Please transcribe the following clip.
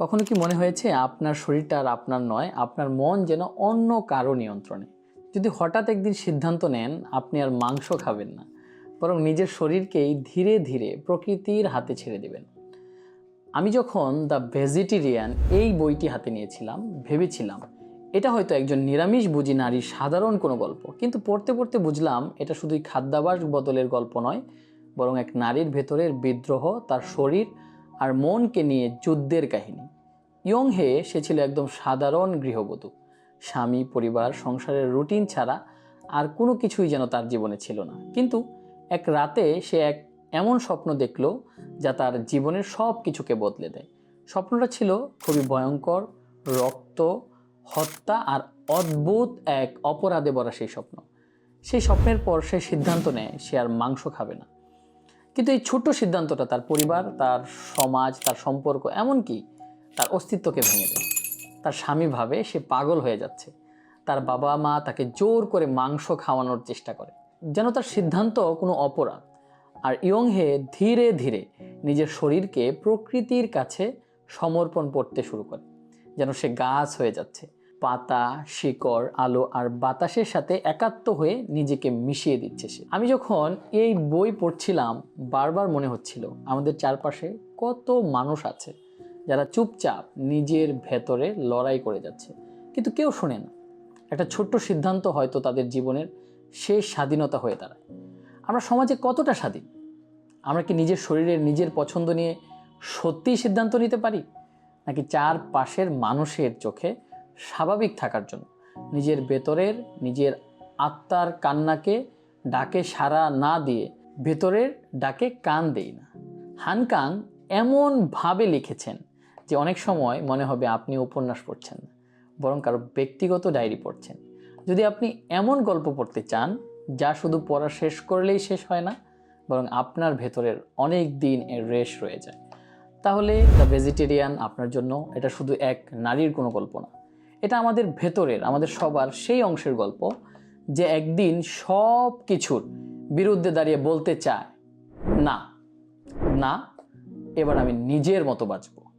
কখনো কি মনে হয়েছে আপনার শরীরটা আর আপনার নয়, আপনার মন যেন অন্য কারও নিয়ন্ত্রণে? যদি হঠাৎ একদিন সিদ্ধান্ত নেন, আপনি আর মাংস খাবেন না, বরং নিজের শরীরকেই ধীরে ধীরে প্রকৃতির হাতে ছেড়ে দেবেন। আমি যখন দ্য ভেজিটেরিয়ান এই বইটি হাতে নিয়েছিলাম, ভেবেছিলাম, এটা হয়তো একজন নিরামিষ বুঝি নারীর সাধারণ কোনো গল্প, কিন্তু পড়তে পড়তে বুঝলাম এটা শুধুই খাদ্যাভাস বদলের গল্প নয়, বরং এক নারীর ভেতরের বিদ্রোহ, তার শরীর আর মনকে নিয়ে যুদ্ধের কাহিনী। ইয়ং হে সে ছিল একদম সাধারণ গৃহবধূ। স্বামী, পরিবার, সংসারের রুটিন ছাড়া আর কোনো কিছুই যেন তার জীবনে ছিল না। কিন্তু এক রাতে সে এক এমন স্বপ্ন দেখল যা তার জীবনের সব কিছুকে বদলে দেয়। স্বপ্নটা ছিল খুবই ভয়ঙ্কর, রক্ত, হত্যা আর অদ্ভুত এক অপরাধে ভরা সেই স্বপ্ন। সেই স্বপ্নের পর সে সিদ্ধান্ত নেয় সে আর মাংস খাবে না। কিন্তু এই ছোট্ট সিদ্ধান্তটা তার পরিবার, তার সমাজ, তার সম্পর্ক, এমনকি তার অস্তিত্বকে ভেঙে দেয়। তার স্বামী ভাবে সে পাগল হয়ে যাচ্ছে। তার বাবা মা তাকে জোর করে মাংস খাওয়ানোর চেষ্টা করে। যেন তার সিদ্ধান্ত কোনো অপরাধ। আর ইয়ং হে ধীরে ধীরে নিজের শরীরকে প্রকৃতির কাছে সমর্পণ করতে শুরু করে। যেন সে গাছ হয়ে যাচ্ছে। পাতা, শিকড়, আলো আর বাতাসের সাথে একাত্ম হয়ে নিজেকে মিশিয়ে দিচ্ছে সে। আমি যখন এই বই পড়ছিলাম, বারবার মনে হচ্ছিল আমাদের চারপাশে কত মানুষ আছে যারা চুপচাপ নিজের ভেতরে লড়াই করে যাচ্ছে, কিন্তু কেউ শোনে না। একটা ছোট্ট সিদ্ধান্ত হয়তো তাদের জীবনের শেষ স্বাধীনতা হয়ে দাঁড়ায়। আমরা সমাজে কতটা স্বাধীন? আমরা কি নিজের শরীরের নিজের পছন্দ নিয়ে সত্যিই সিদ্ধান্ত নিতে পারি? নাকি চার পাশের মানুষের চোখে স্বাভাবিক থাকার জন্য। নিজের ভেতরের নিজের আত্মার কান্নাকে ডাকে সাড়া না দিয়ে ভেতরের ডাকে কান দেই না। হানকাং এমনভাবে লিখেছেন যে অনেক সময় মনে হবে আপনি উপন্যাস পড়ছেন, বরং কারও ব্যক্তিগত ডায়েরি পড়ছেন। যদি আপনি এমন গল্প পড়তে চান, যা শুধু পড়া শেষ করলেই শেষ হয় না, বরং আপনার ভেতরের অনেক দিন এর রেশ রয়ে যায়। তাহলে দ্য ভেজিটেরিয়ান আপনার জন্য এটা শুধু এক নারীর কোনো গল্প না। এটা আমাদের ভেতরের, আমাদের সবার সেই অংশের গল্প যে একদিন সব কিছুর বিরুদ্ধে দাঁড়িয়ে বলতে চায়, না না, এবার আমি নিজের মতো বাঁচবো।